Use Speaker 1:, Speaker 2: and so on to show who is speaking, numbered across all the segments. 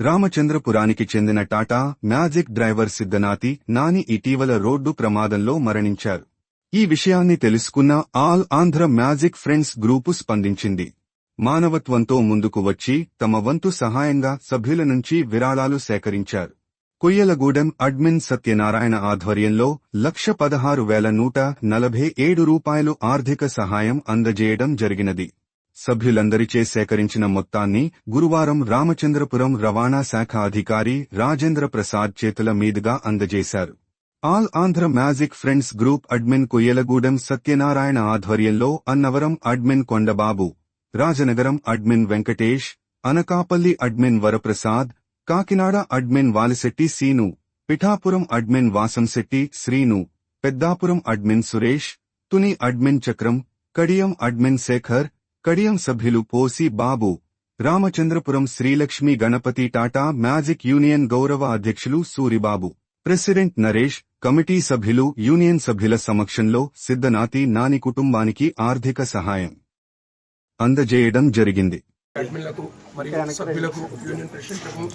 Speaker 1: రామచంద్రపురానికి చెందిన Tata magic driver Siddhanathi Nani ఇటీవల road ప్రమాదంలో మరణించారు. ఈ విషయాన్ని తెలుసుకున్న all Andhra magic friends group స్పందించింది. మానవత్వంతో ముందుకు వచ్చి తమ వంతు సహాయంగా సభ్యుల నుంచి విరాళాలు సేకరించారు. కొయ్యలగూడెం అడ్మిన్ సత్యనారాయణ ఆధ్వర్యంలో లక్ష పదహారు వేల నూట నలభై ఏడు రూపాయలు ఆర్థిక సహాయం అందజేయడం జరిగినది. సభ్యులందరిచే సేకరించిన మొత్తాన్ని గురువారం రామచంద్రపురం రవాణా శాఖ అధికారి రాజేంద్ర ప్రసాద్ చేతుల మీదుగా అందజేశారు. All Andhra magic friends group admin Koyyalagudem Satyanarayana ఆధ్వర్యంలో Annavaram admin Kondababu Rajanagaram admin Venkatesh Anakapalli admin Varaprasad Kakinada admin Valisetti Seenu Pithapuram admin Vasamsetti Srinu Peddapuram admin Suresh Tuni admin Chakram Kadiyam admin Sekhar Kadiyam సభ్యులు Posi Babu Ramachandrapuram Srilakshmi Ganapathi Tata magic union గౌరవ అధ్యక్షులు Suribabu president Naresh committee సభ్యులు union సభ్యుల సమక్షంలో సిద్ధనాతి నాని కుటుంబానికి ఆర్థిక సహాయం అందజేయడం జరిగింది.
Speaker 2: అడ్మిన్లకు మరియు సభ్యులకు యూనియన్ ప్రెసిడెంట్లకు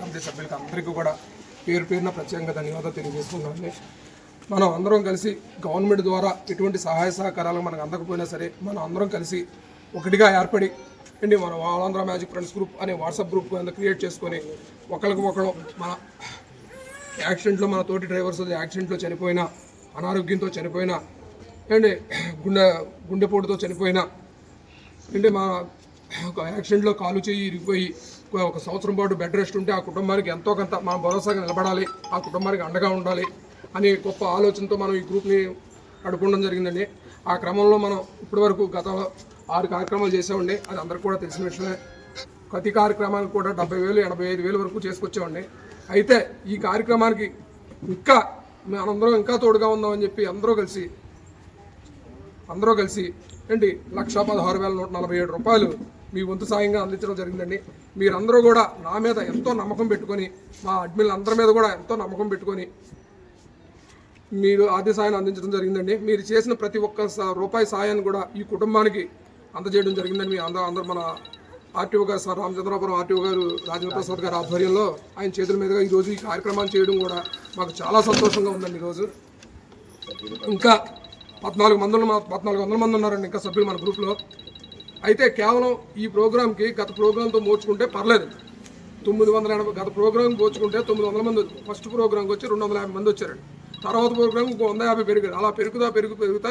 Speaker 2: కమిటీ సభ్యులకు అందరికీ కూడా పేరు పేరున ప్రత్యేకంగా ధన్యవాదాలు తెలియజేస్తున్నాను. మనం అందరం కలిసి గవర్నమెంట్ ద్వారా ఎటువంటి సహాయ సహకారాలు మనకు అందకపోయినా సరే మనం అందరం కలిసి ఒకటిగా ఏర్పడి అండి మనం ఆంధ్ర మ్యాజిక్ ఫ్రెండ్స్ గ్రూప్ అనే వాట్సాప్ గ్రూప్ కింద క్రియేట్ చేసుకొని ఒకరికి ఒకరు మన యాక్సిడెంట్లో మన తోటి డ్రైవర్స్ యాక్సిడెంట్లో చనిపోయినా అనారోగ్యంతో చనిపోయినా అండి గుండె గుండెపోటుతో చనిపోయినా అంటే మా ఒక యాక్సిడెంట్లో కాలు చేయి ఇరిగిపోయి ఒక- సంవత్సరం పాటు బెడ్ రెస్ట్ ఉంటే ఆ కుటుంబానికి ఎంతో కొంత మన భరోసాగా నిలబడాలి ఆ కుటుంబానికి అండగా ఉండాలి. అనే గొప్ప ఆలోచనతో మనం ఈ గ్రూప్ని నడుపుకోవడం జరిగిందండి. ఆ క్రమంలో మనం ఇప్పటివరకు గత ఆరు కార్యక్రమాలు చేసామండి అది అందరికీ కూడా తెలిసిన విషయమే. ప్రతి కార్యక్రమానికి కూడా డెబ్బై వేలు ఎనభై ఐదు వేలు వరకు చేసుకొచ్చామండి. అయితే ఈ కార్యక్రమానికి ఇంకా మనందరం ఇంకా తోడుగా ఉందామని చెప్పి అందరూ కలిసి అందరూ కలిసి ఏంటి లక్ష పదహారు వేల నూట నలభై ఏడు రూపాయలు మీ వంతు సాయంగా అందించడం జరిగిందండి. మీరందరూ కూడా నా మీద ఎంతో నమ్మకం పెట్టుకొని మా అడ్మిల్ అందరి మీద కూడా ఎంతో నమ్మకం పెట్టుకొని మీరు ఆర్థిక సాయాన్ని అందించడం జరిగిందండి. మీరు చేసిన ప్రతి ఒక్క స- రూపాయి సాయాన్ని కూడా ఈ కుటుంబానికి అందజేయడం జరిగిందండి మీ అందరూ అందరూ మన ఆర్టీఓ గారు సార్ రామచంద్రపురం ఆర్టీఓ గారు రాజేంద్ర ప్రసాద్ గారి ఆధ్వర్యంలో ఆయన చేతుల మీదుగా ఈరోజు ఈ కార్యక్రమాన్ని చేయడం కూడా మాకు చాలా సంతోషంగా ఉందండి ఈరోజు ఇంకా పద్నాలుగు మంది పద్నాలుగు వందల మంది ఉన్నారండి ఇంకా సభ్యులు మన గ్రూప్లో. అయితే కేవలం ఈ ప్రోగ్రామ్కి గత ప్రోగ్రామ్తో మోచుకుంటే పర్లేదు. తొమ్మిది వందల ఎనభై గత ప్రోగ్రామ్ పోల్చుకుంటే తొమ్మిది వందల మంది ఫస్ట్ ప్రోగ్రామ్కి వచ్చి రెండు వందల యాభై మంది వచ్చారండి. తర్వాత ప్రోగ్రామ్ ఇంకో వంద యాభై పెరిగారు. అలా పెరుగుతా పెరుగు పెరుగుతా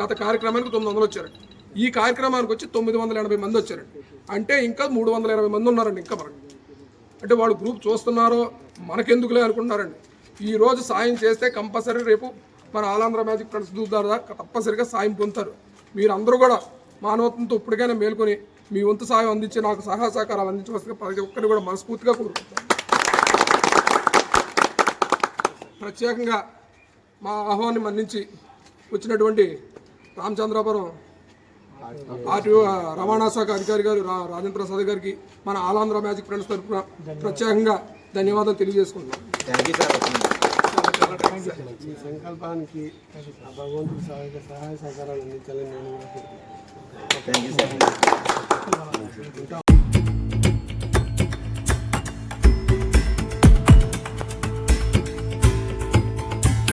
Speaker 2: గత కార్యక్రమానికి తొమ్మిది వందలు వచ్చారండి. ఈ కార్యక్రమానికి వచ్చి తొమ్మిది వందల ఎనభై మంది వచ్చారండి. అంటే ఇంకా మూడు వందల ఇరవై మంది ఉన్నారండి ఇంకా మనకి. అంటే వాళ్ళు గ్రూప్ చూస్తున్నారో మనకెందుకులే అనుకుంటున్నారండి. ఈరోజు సాయం చేస్తే కంపల్సరీ రేపు మన ఆలాంధ్ర మ్యాజిక్ ఫ్రెండ్స్ ద్వారా తప్పనిసరిగా సాయం పొందుతారు. మీరు అందరూ కూడా మానవత్వంతో ఇప్పటికైనా మేల్కొని మీ వంతు సహాయం అందించి నాకు సహాయ సహకారాలు అందించవలసిన ప్రతి ఒక్కరిని కూడా మనస్ఫూర్తిగా కోరుకుంటాను ప్రత్యేకంగా మా ఆహ్వాన్ని మన్నించి వచ్చినటువంటి రామచంద్రాపురం ఆర్టీఓ రవాణా శాఖ అధికారి గారు రా- రాజేంద్ర ప్రసాద్ గారికి మన ఆలాంధ్ర మ్యాజిక్ ఫ్రెండ్స్ తరఫున ప్రత్యేకంగా ధన్యవాదాలు తెలియజేసుకుంటున్నాం
Speaker 3: ఈ సంకల్పానికి ఆ భగవంతుడి సహాయ సహాయ సహకారాలు అందించాలని నేను కూడా కోరుకుంటున్నాను